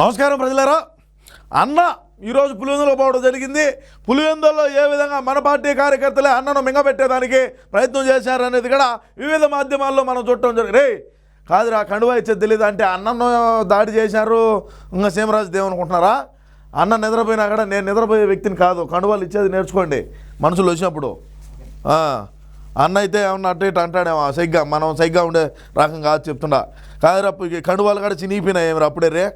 నమస్కారం ప్రజలారా. అన్న ఈరోజు పులివెందులో పోవడం జరిగింది. పులివెందుల్లో ఏ విధంగా మన పార్టీ కార్యకర్తలే అన్నను మింగబెట్టేదానికి ప్రయత్నం చేశారనేది కూడా వివిధ మాధ్యమాల్లో మనం చూడటం జరిగింది. రే కాదురా కండువా ఇచ్చేది తెలియదు అంటే అన్నను దాడి చేశారు. ఇంకా సీమరాజు దేవ్ అనుకుంటున్నారా? అన్న నిద్రపోయినా కూడా నేను నిద్రపోయే వ్యక్తిని కాదు. కండువాలు ఇచ్చేది నేర్చుకోండి. మనుషులు వచ్చినప్పుడు. అన్న అయితే ఏమన్నా అటు ఇటు అంటాడేమో. సైగ్గా మనం సైగ్గా ఉండే రకం కాదు చెప్తుండా. కాదురా ఈ కండువాలు కూడా చినిగిపోయినాయి ఏమి అప్పుడే రే?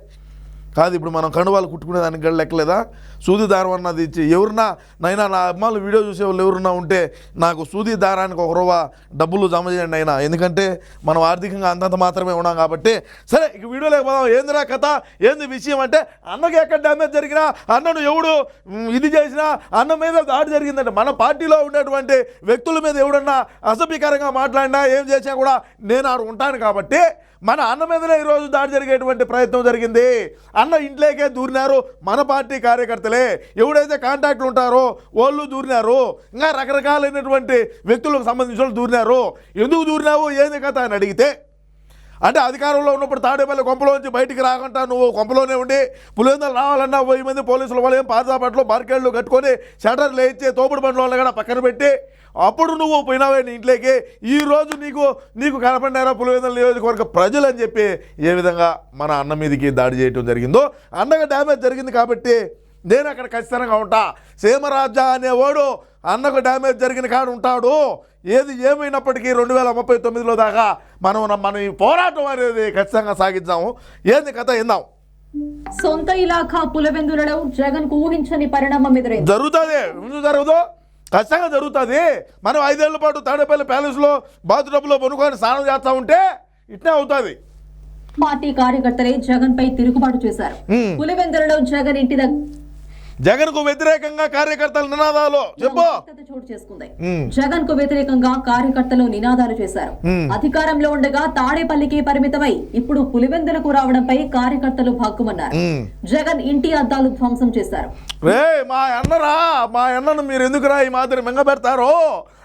కాదు ఇప్పుడు మనం కండువాలు కుట్టుకునే దానికి గడ లెక్కలేదా? సూది దారం అన్నది ఇచ్చి ఎవరున్నా నైనా నా అమ్మాయిలు వీడియో చూసే వాళ్ళు ఎవరున్నా ఉంటే నాకు సూది దారానికి ఒక రూపా డబ్బులు జమ చేయండి అయినా. ఎందుకంటే మనం ఆర్థికంగా అంతంత మాత్రమే ఉన్నాం కాబట్టి. సరే ఇక వీడియో లేకపోదాం ఏందిరా కథ? ఏంది విషయం అంటే అన్నకి ఎక్కడ డ్యామేజ్ జరిగినా అన్నను ఎవడు ఇది చేసినా అన్న మీద దాడి జరిగిందంటే మన పార్టీలో ఉండేటువంటి వ్యక్తుల మీద ఎవడన్నా అసభ్యకరంగా మాట్లాడినా ఏం చేసినా కూడా నేను ఆడు ఉంటాను కాబట్టి మన అన్న మీదనే ఈరోజు దాడి జరిగేటువంటి ప్రయత్నం జరిగింది. అన్న ఇంట్లోకే దూరినారు మన పార్టీ కార్యకర్తలే. ఎవడైతే కాంటాక్ట్లు ఉంటారో వాళ్ళు దూరినారు. ఇంకా రకరకాలైనటువంటి వ్యక్తులకు సంబంధించిన వాళ్ళు దూరినారు. ఎందుకు దూరినావు? ఏంది కథ అని అడిగితే అంటే అధికారంలో ఉన్నప్పుడు తాడేపల్లి కొంపలోంచి బయటికి రాకుండా నువ్వు కొంపలోనే ఉండి పులివెందులు రావాలన్నా వెయ్యి మంది పోలీసుల వాళ్ళు పాదాపట్లో బార్కెళ్ళు కట్టుకొని షటర్లు వేయించి తోపుడు బండ్ల వాళ్ళని కూడా పక్కన పెట్టి అప్పుడు నువ్వు పోయినావే నీ ఇంట్లోకి. ఈ రోజు నీకు నీకు కనపడినారా పులివెందుల నియోజకవర్గ ప్రజలు అని చెప్పి ఏ విధంగా మన అన్న మీదకి దాడి చేయటం జరిగిందో? అన్నగా డ్యామేజ్ జరిగింది కాబట్టి నేను అక్కడ ఖచ్చితంగా ఉంటా. సీమరాజా అనేవాడు అన్నకు డ్యామేజ్ జరిగిన కాడు ఉంటాడు. ఏది ఏమైనప్పటికీ రెండు వేల ముప్పై తొమ్మిదిలో దాకా మనం మన ఈ పోరాటం అనేది ఖచ్చితంగా సాగిద్దాము. ఏంది కథ? ఇందాం సొంత ఇలాఖా పులవెందులలో జగన్కు ఊహించని పరిణామం ఎదురైంది. జరుగుతుంది. ఎందుకు జరగదు? ఖచ్చితంగా జరుగుతుంది. మనం ఐదేళ్ళ పాటు తాడేపల్లి ప్యాలెస్లో బాత్రూంలో పనుకొని స్నానం చేస్తూ ఉంటే ఇట్నే అవుతుంది. పార్టీ కార్యకర్తలే జగన్ పై తిరుగుబాటు చేశారు. పులివెందులలో జగన్ ఇంటి దగ్గర జగన్కు వ్యతిరేకంగా కార్యకర్తల నినాదాలు. చెప్పు. చోటు చేసుకుంది. జగన్కు వ్యతిరేకంగా కార్యకర్తలు నినాదాలు చేశారు. అధికారంలో ఉండగా తాడేపల్లికి పరిమితమై ఇప్పుడు పులివెందులకు రావడంపై కార్యకర్తలు భగ్గుమన్నారు హ్మ్. జగన్ ఇంటి అద్దాలు ధ్వంసం చేశారు. రే మా అన్నరా మా అన్నను మీరు ఎందుకురా ఈ మాదిరి మింగబెడతారో?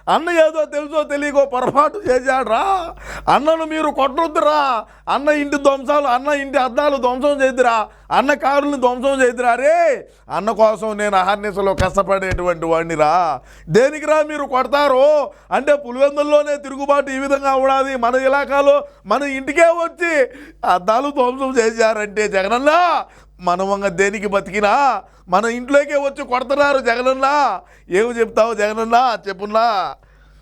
అన్న ఏదో తెలుసో తెలియకో పొరపాటు చేశాడ్రా. అన్నను మీరు కొట్టొద్దురా. అన్న ఇంటి ధ్వంసాలు అన్న ఇంటి అద్దాలు ధ్వంసం చేద్దురా. అన్న కారుని ధ్వంసం చేద్దురా రే. అన్న కోసం నేను అహర్నిశలో కష్టపడేటువంటి వాడినిరా దేనికిరా మీరు కొడతారు? అంటే పులివెందుల్లోనే తిరుగుబాటు ఈ విధంగా ఉండాలి. మన ఇలాకాలో మన ఇంటికే వచ్చి అద్దాలు ధ్వంసం చేశారంటే జగనన్న మనమంగా దేనికి బతికినా మన ఇంట్లోకే వచ్చి కొడుతున్నారు జగనన్నా. ఏమి చెప్తావు జగనన్నా? చెప్పున్నా.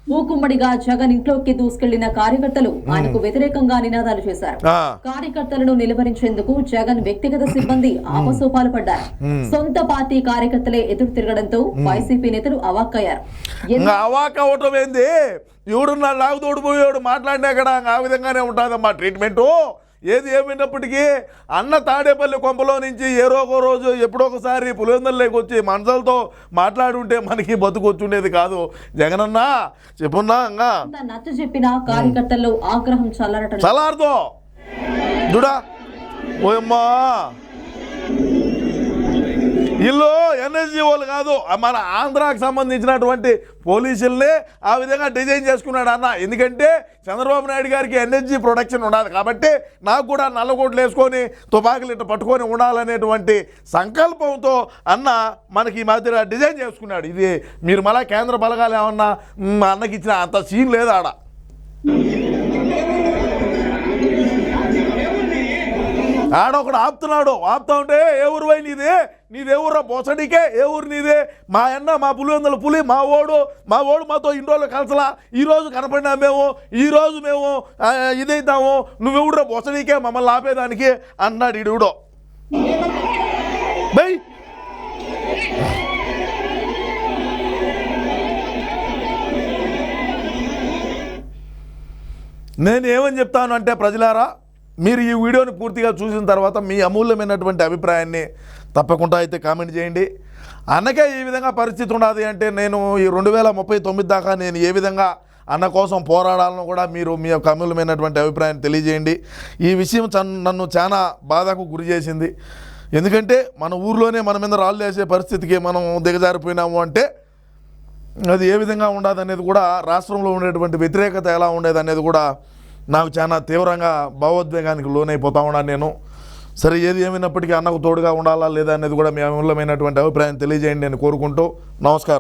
మూకుమ్మడిగా జగన్ ఇంట్లోకి దూసుకెళ్ళిన కార్యకర్తలు ఆయనకు వ్యతిరేకంగా నినాదాలు చేశారు. కార్యకర్తలను నిలువరించేందుకు జగన్ వ్యక్తిగత సిబ్బంది ఆపసోపాలు పడ్డారు. సొంత పార్టీ కార్యకర్తలే ఎదురు తిరగడంతో వైసీపీ నేతలు అవాక్కయ్యారు. అవాక్ అవటం ఏంది? ఎవడున్నా లాగు తోడిపోయాడు మాట్లాడినా కూడా ఆ విధంగానే ఉంటుందమ్మా ట్రీట్మెంటు ఏది ఏమైనప్పటికీ అన్న తాడేపల్లి కొంపలో నుంచి ఏరో ఒక రోజు ఎప్పుడో ఒకసారి పులివెందుల్లోకి వచ్చి మనసులతో మాట్లాడి ఉంటే మనకి బతుకొచ్చుండేది కాదు. జగనన్న చెప్పున్నా ఇంకా నచ్చ చెప్పినా కార్యకర్తల్లో ఆగ్రహం చల్లారటం దుడా. ఓయమ్మా. వీళ్ళు ఎన్ఎస్జీ వాళ్ళు కాదు. మన ఆంధ్రాకి సంబంధించినటువంటి పోలీసుల్ని ఆ విధంగా డిజైన్ చేసుకున్నాడు అన్న. ఎందుకంటే చంద్రబాబు నాయుడు గారికి ఎన్ఎస్జీ ప్రొడక్షన్ ఉండాలి కాబట్టి నాకు కూడా నల్లగొడ్లు వేసుకొని తుపాకులు ఇట్లా పట్టుకొని ఉండాలనేటువంటి సంకల్పంతో అన్న మనకి ఈ మధ్య డిజైన్ చేసుకున్నాడు. ఇది మీరు మళ్ళా కేంద్ర బలగాలు ఏమన్నా అన్నకి ఇచ్చిన అంత సీన్ లేదు ఆడ? ఆడొకడు ఆపుతున్నాడు ఆపుతా ఉంటే ఏ ఊరు పోయి నీది? నీది ఏ బొసడికే ఏ ఊరు నీదే? మా అన్న మా పులి వందల పులి మా ఓడు మా ఓడు మాతో ఇన్ని రోజులు కలసలా? ఈరోజు కనపడినా మేము ఈరోజు మేము ఆ, ఇదైతాము. నువ్వెవడురా బొసడికే మమ్మల్ని ఆపేదానికి? అన్నాడు ఇడుడో బై. నేను ఏమని చెప్తాను అంటే ప్రజలారా మీరు ఈ వీడియోని పూర్తిగా చూసిన తర్వాత మీ అమూల్యమైనటువంటి అభిప్రాయాన్ని తప్పకుండా అయితే కామెంట్ చేయండి. అన్నకే ఈ విధంగా పరిస్థితి ఉన్నది అంటే నేను ఈ రెండు వేల ముప్పై తొమ్మిది దాకా నేను ఏ విధంగా అన్న కోసం పోరాడాలను కూడా మీరు మీ యొక్క అమూల్యమైనటువంటి అభిప్రాయాన్ని తెలియజేయండి. ఈ విషయం నన్ను చాలా బాధకు గురి చేసింది. ఎందుకంటే మన ఊర్లోనే మన మీద రాళ్ళు వేసే పరిస్థితికి మనం దిగజారిపోయినాము అంటే అది ఏ విధంగా ఉండదు అనేది కూడా రాష్ట్రంలో ఉండేటువంటి వ్యతిరేకత ఎలా ఉండేది అనేది కూడా నాకు చాలా తీవ్రంగా భావోద్వేగానికి లోనైపోతా ఉన్నాను నేను. సరే ఏది ఏమైనప్పటికీ అన్నకు తోడుగా ఉండాలా లేదా అనేది కూడా మీ అమూల్యమైనటువంటి అభిప్రాయం తెలియజేయండి అని కోరుకుంటూ. నమస్కారం.